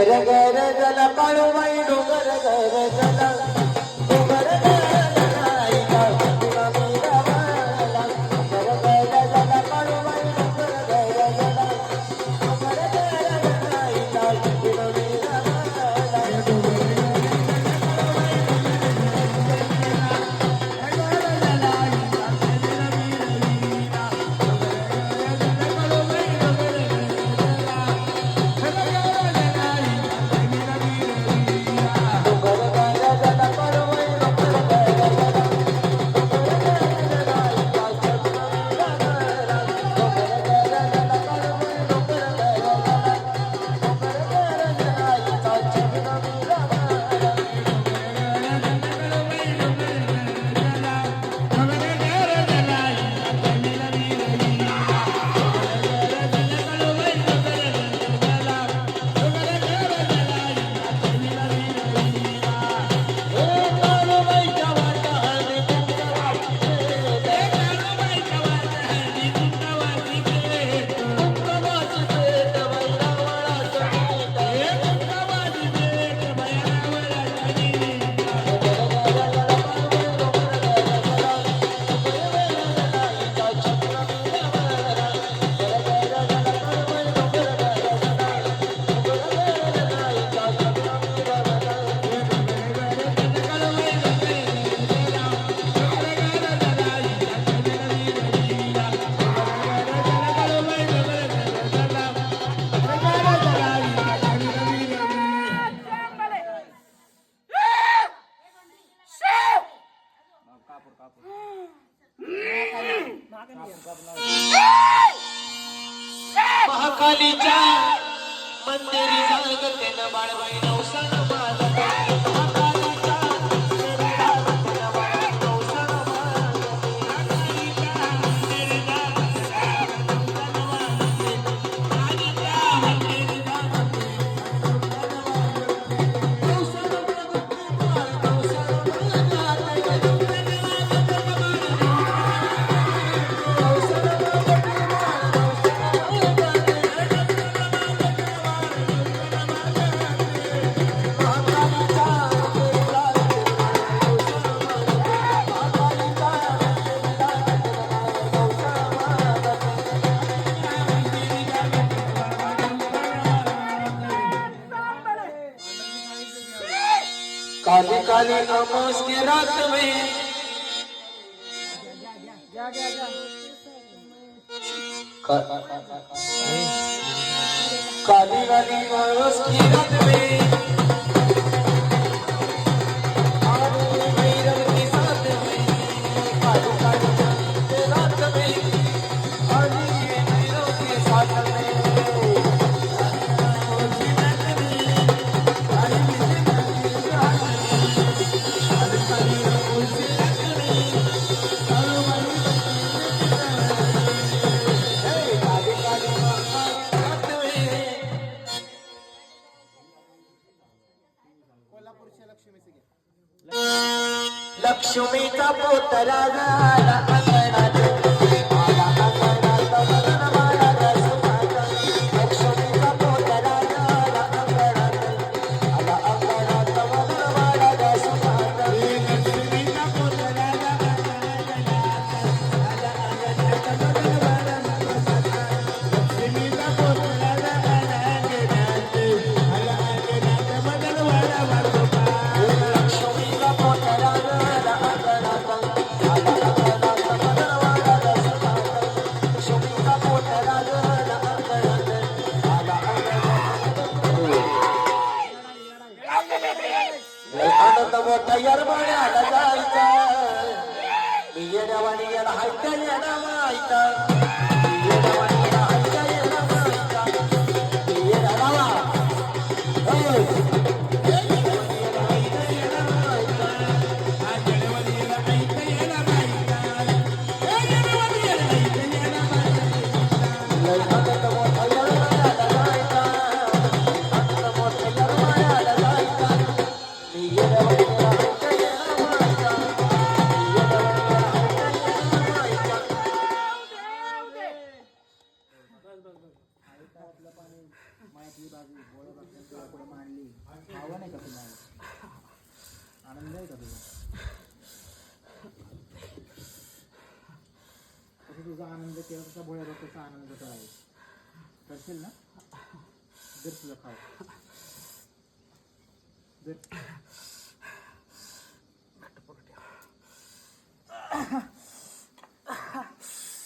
గర గర గల పడు వైడు గర గర గల भवानीच्या मंदिरी जागते न बाळबाई नवसा न माझा आज काली अमोस की रात में काली काली अमोस की रात में लक्ष्मीचा पोतरा झाला. येडावाणी येडा हायता येडावा हायता तेव्हा आनंद भोळ्या तसा आनंद करायला करशील ना? जर तुझा खाव जर.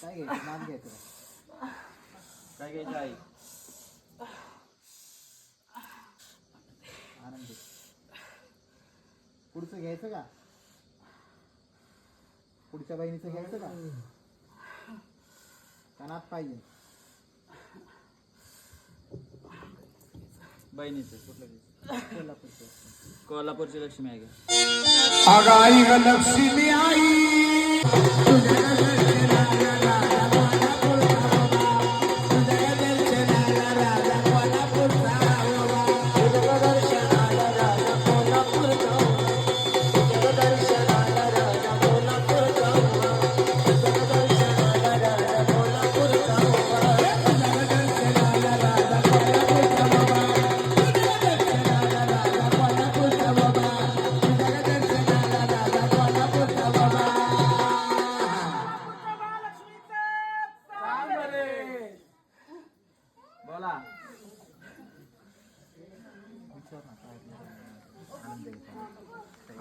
काय घ्यायचं? नाम घ्यायचं काय घ्यायचं आई? आनंद. पुढचं घ्यायचं का? पुढच्या बहिणीचं घ्यायचं का? कानात पाहिजे. बहिणीचं कुठलं घ्यायचं? कोल्हापूरचं. कोल्हापूरची लक्ष्मी आहे का? अगं आई ग लक्ष्मी आई. तुझ्या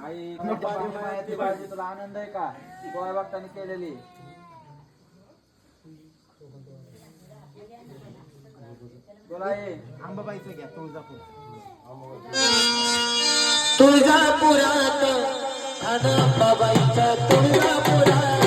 आई पाठी भाजी तुला आनंद आहे का गोळ्या बघताना केलेली बोला आई आंबाबाईचं घ्या तुळजापूर तुळजापुरात बाबाईच्या तुळजापुरात.